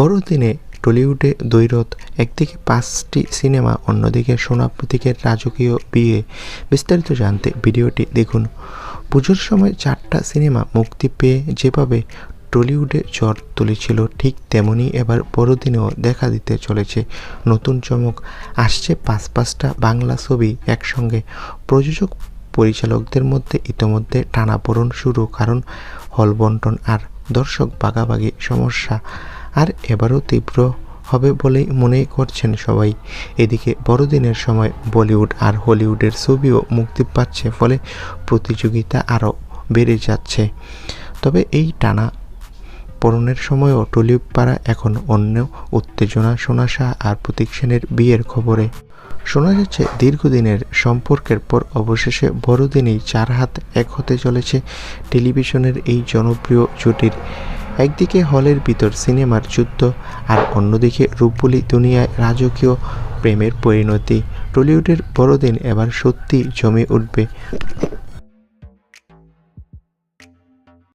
বড়দিনে টলিউডে দ্বৈরথ একদিকে পাঁচটি সিনেমা, অন্যদিকে সোনা প্রতীকের রাজকীয় বিয়ে। বিস্তারিত জানতে ভিডিওটি দেখুন। পুজোর সময় চারটা সিনেমা মুক্তি পেয়ে যেভাবে টলিউডে ঝড় তুলেছিল, ঠিক তেমনই এবার বড়দিনেও দেখা দিতে চলেছে। নতুন চমক, আসছে পাঁচ পাঁচটা বাংলা ছবি একসঙ্গে। প্রযোজক পরিচালকদের মধ্যে ইতোমধ্যে টানাপোড়ন শুরু, কারণ হল বন্টন আর দর্শক ভাগাভাগি সমস্যা। আর এবারও তীব্র হবে বলেই মনে করছেন সবাই। এদিকে বড়দিনের সময় বলিউড আর হলিউডের ছবিও মুক্তি পাচ্ছে ফলে প্রতিযোগিতা আরও বেড়ে যাচ্ছে। তবে এই টানা পরনের সময়ও টলিউড পাড়া এখন অন্য উত্তেজনা সোনাশা আর প্রতীক সেনের বিয়ের খবরে। শোনা যাচ্ছে, দীর্ঘদিনের সম্পর্কের পর অবশেষে বড়দিনেই চার হাত এক হতে চলেছে টেলিভিশনের এই জনপ্রিয় জুটির একদিকে হলের ভিতর সিনেমার যুদ্ধ আর অন্যদিকে রূপবলি দুনিয়ায় রাজকীয় প্রেমের পরিণতি। টলিউডের বড়দিন এবার সত্যি জমে উঠবে।